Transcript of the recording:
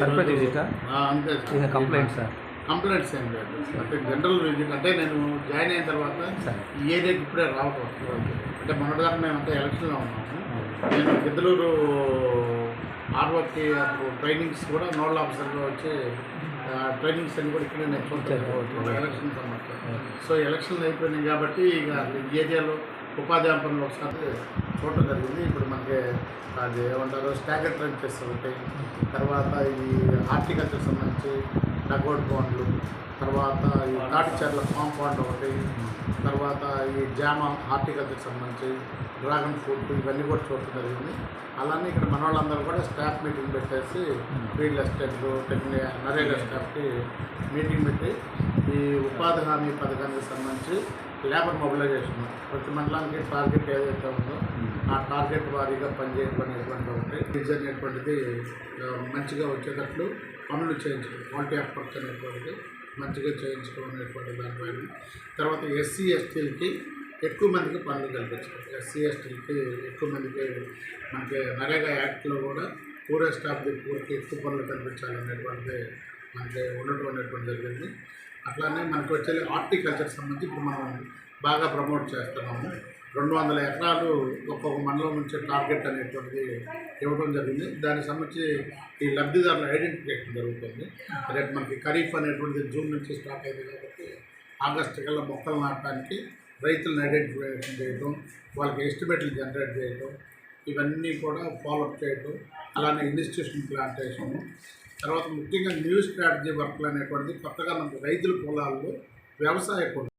సర్పంచ్ విజిటా అంతే ఇది sir complaint sir complaints ఏం లేదు. అంటే జనరల్ విజిట్ అంటే నేను జాయిన్ అయిన తర్వాత ఏరియాకి ఇప్పుడే రావటం ఓకే. అంటే మొన్నటిదాకా మేము అంతా ఎలక్షన్లో ఉన్నాము. నేను గిద్దలూరు ఆర్వర్కి అప్పుడు ట్రైనింగ్స్ కూడా నోడల్ ఆఫీసర్గా వచ్చి ట్రైనింగ్స్ అన్ని కూడా ఇక్కడే నేర్చుకుంటాను ఓకే. ఎలక్షన్ అన్నమాట. సో ఎలక్షన్లు అయిపోయినాయి కాబట్టి ఇక ఈ ఏరియాలో ఉపాధి హామీ ఒకసారి చూడటం జరిగింది. ఇప్పుడు మనకి అది ఏమంటారు స్టాగర్ ట్రెంచెస్ ఒకటి. తర్వాత ఈ హార్టికల్చర్ సంబంధించి డగౌట్ బాండ్లు తర్వాత ఈ తాటిచెర్ల కాంపౌండ్ ఒకటి తర్వాత ఈ జామ హార్టికల్చర్ సంబంధించి డ్రాగన్ ఫ్రూట్ ఇవన్నీ కూడా చూడటం జరిగింది. అలానే ఇక్కడ మన వాళ్ళందరూ కూడా స్టాఫ్ మీటింగ్ పెట్టేసి ఫీల్డ్ అసిస్టెంట్లు టెక్ని నరేగా స్టాఫ్కి మీటింగ్ పెట్టి ఈ ఉపాధి హామీ పథకానికి సంబంధించి లేబర్ మొబిలైజేషన్. ప్రతి మండలానికి టార్గెట్ ఏదైతే ఉందో ఆ టార్గెట్ వారీగా పనిచేయడం అనేటువంటి ఒకటి. ఫీజు అనేటువంటిది మంచిగా వచ్చేటట్లు పనులు చేయించడం క్వాలిటీ ఆఫ్ వర్క్ అనేటువంటిది మంచిగా చేయించడం అనేటువంటి దానిపైన తర్వాత ఎస్సీ ఎస్టీలకి ఎక్కువ మందికి పనులు కల్పించడం. ఎస్సీ ఎస్టీలకి ఎక్కువ మందికి మనకి నరేగా యాక్ట్లో కూడా పూరే స్టాఫ్ పూర్తి ఎక్కువ పనులు కల్పించాలనేటువంటిది మనకి ఉండటం అనేటువంటి జరిగింది. అట్లానే మనకు వచ్చే హార్టికల్చర్ సంబంధించి ఇప్పుడు మనం బాగా ప్రమోట్ చేస్తున్నాము. రెండు వందల ఎకరాలు ఒక్కొక్క మండలం నుంచి టార్గెట్ అనేటువంటిది ఇవ్వడం జరిగింది. దానికి సంబంధించి ఈ లబ్ధిదారుల ఐడెంటిఫికేషన్ జరుగుతుంది. రేపు మనకి ఖరీఫ్ అనేటువంటిది జూన్ నుంచి స్టార్ట్ అయింది కాబట్టి ఆగస్టు కల్లా మొక్కలు నాటడానికి రైతులను ఐడెంటిఫికేషన్ చేయడం వాళ్ళకి ఎస్టిమేట్లు జనరేట్ చేయడం ఇవన్నీ కూడా ఫాలోఅప్ చేయడం అలానే ఇన్స్టిట్యూషన్ ప్లాంటేషను తర్వాత ముఖ్యంగా న్యూ స్ట్రాటజీ వర్క్లు అనేటువంటిది కొత్తగా మనకు రైతుల పొలాల్లో వ్యవసాయ